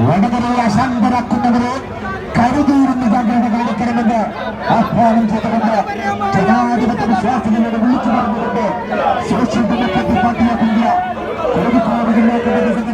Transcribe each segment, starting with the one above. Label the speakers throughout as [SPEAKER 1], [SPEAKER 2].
[SPEAKER 1] വടകരയെ അശാന്തരാക്കുന്നവരെ കരുതിയിരുന്ന് ജാഗ്രത കാണിക്കണമെന്ന് ആഹ്വാനം ചെയ്തുകൊണ്ട് ജനാധിപത്യ വിശ്വാസികളോട് വിളിച്ചു പറഞ്ഞുകൊണ്ട് social democratic party of India Kozhikode ജില്ലയ്ക്ക്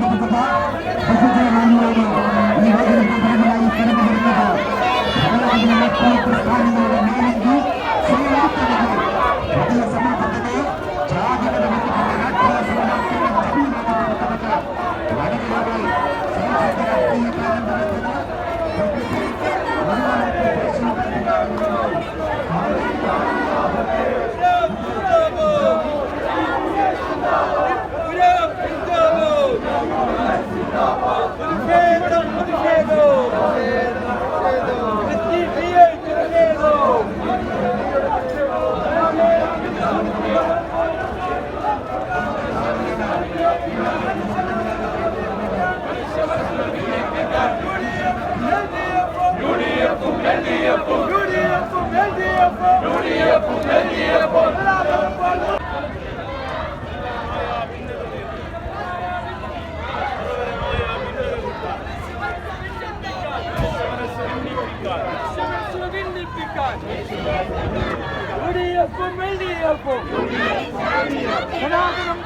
[SPEAKER 2] സനാതനം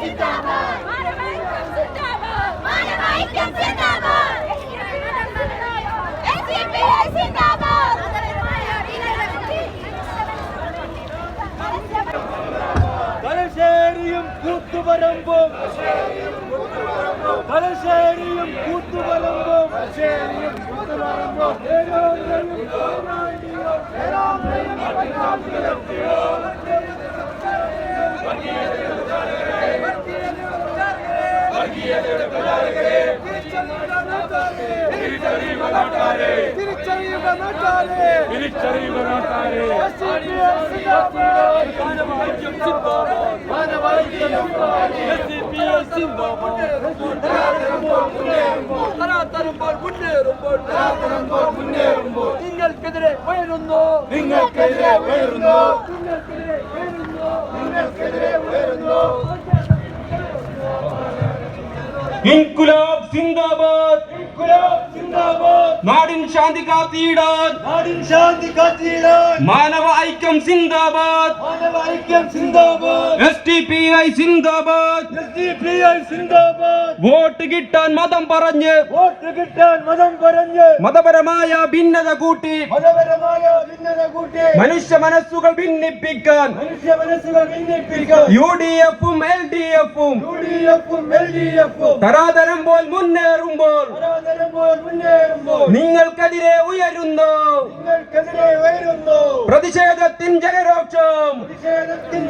[SPEAKER 3] സിന്ദാബാദ് മാനവൈക്യം സിന്ദാബാദ് എസ്ഡിപിഐ സിന്ദാബാദ്
[SPEAKER 2] തലശ്ശേരിയും കൂത്തുപരമ്പും തലശ്ശേരിയും കൂത്തുപറമ്പും. തിരിച്ചറിയുക നാട്ടാരെ തിരിച്ചറിയുക നാട്ടാരെ മാനവാക്യം മുന്നേറുമ്പോൾ തരാത്തരുമ്പോൾ മുന്നേറുമ്പോൾ നിങ്ങൾക്കെതിരെ ഉയരുന്നു. നിങ്ങൾക്കെതിരെ ഉയരുന്നു. നിങ്ങൾക്കെതിരെ ഉയരുന്നു. നിങ്ങൾക്കെതിരെ ഉയരുന്നു.
[SPEAKER 4] ഇൻകുലാബ് സിന്ദാബാദ് നാടിൻ ശാന്തി കാത്തിയിടാൻ
[SPEAKER 2] നാടിൻ ശാന്തി കാത്തിയിടാൻ
[SPEAKER 4] മാനവ ഐക്യം സിന്ദാബാദ്.
[SPEAKER 2] മാനവ ഐക്യം സിന്ദാബാദ്.
[SPEAKER 4] എസ് ടി പി ഐ സിന്ദാബാദ്.
[SPEAKER 2] എസ് ടി പി ഐ സിന്ദാബാദ്.
[SPEAKER 4] വോട്ട് കിട്ടാൻ മതം പറഞ്ഞ്.
[SPEAKER 2] വോട്ട് കിട്ടാൻ മതം പറഞ്ഞ്.
[SPEAKER 4] മതപരമായ ഭിന്നത കൂട്ടി.
[SPEAKER 2] മതപരമായ ഭിന്നത കൂട്ടി.
[SPEAKER 4] മനുഷ്യ മനസ്സുകൾ ഭിന്നിപ്പിക്കാൻ.
[SPEAKER 2] മനുഷ്യ മനസ്സുകൾ ഭിന്നിപ്പിക്കാൻ.
[SPEAKER 4] യു ഡി എഫും എൽ ഡി എഫും
[SPEAKER 2] യു ഡി എഫും എൽ ഡി എഫും.
[SPEAKER 4] തരാതരം പോൽ മുന്നേറുമ്പോൾ
[SPEAKER 2] തരാതരം പോൽ മുന്നേറുമ്പോൾ
[SPEAKER 4] നിങ്ങൾക്കെതിരെ ഉയരുന്നു.
[SPEAKER 2] നിങ്ങൾക്കെതിരെ ഉയരുന്നു.
[SPEAKER 4] പ്രതിഷേധത്തിൻ ജനരോക്ഷം
[SPEAKER 2] പ്രതിഷേധത്തിൻ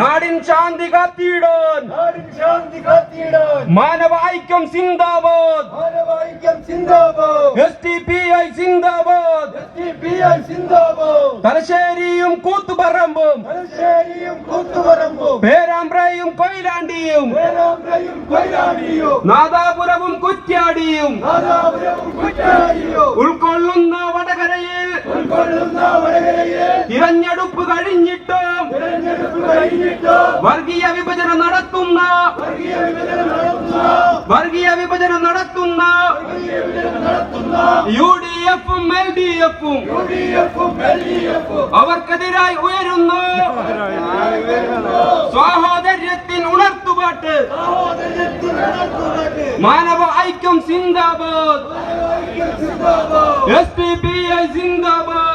[SPEAKER 4] നാടിൻ ശാന്തി കാത്തിയിടാൻ.
[SPEAKER 2] നാടിൻ ശാന്തി കാത്തിയിടാൻ.
[SPEAKER 4] മാനവ ഐക്യം സിന്ദാബാദ്.
[SPEAKER 2] മാനവ ഐക്യം സിന്ദാബാദ്
[SPEAKER 4] തലശ്ശേരിയും കൂത്തുപറമ്പും.
[SPEAKER 2] തലശ്ശേരിയും കൂത്തുപറമ്പും.
[SPEAKER 4] പേരാമ്പ്രയും കൊയിലാണ്ടിയും.
[SPEAKER 2] പേരാമ്പ്രയും കൊയിലാണ്ടിയും.
[SPEAKER 4] നാദാപുരവും കുറ്റ്യാടിയും.
[SPEAKER 2] നാദാപുരവും
[SPEAKER 4] ഉൾക്കൊള്ളുന്ന വടകരയിൽ
[SPEAKER 2] ഉൾക്കൊള്ളുന്ന വടകരയിൽ
[SPEAKER 4] തിരഞ്ഞെടുപ്പ് കഴിഞ്ഞിട്ടും
[SPEAKER 2] തെരഞ്ഞെടുപ്പ് കഴിഞ്ഞിട്ട്
[SPEAKER 4] വർഗീയ വിഭജനം നടത്തുന്ന
[SPEAKER 2] വർഗീയ വിഭജനം നടത്തുന്ന
[SPEAKER 4] വർഗീയ വിഭജനം നടത്തുന്ന യു ഡി എഫും എൽ ഡി എഫും അവർക്കെതിരായി ഉയരുന്നു. സ്വാഹോദര്യത്തിൻ ഉണർത്തുപാട്ട്. മാനവ ഐക്യം സിന്ദാബാദ്.
[SPEAKER 2] S P B I Zindabad.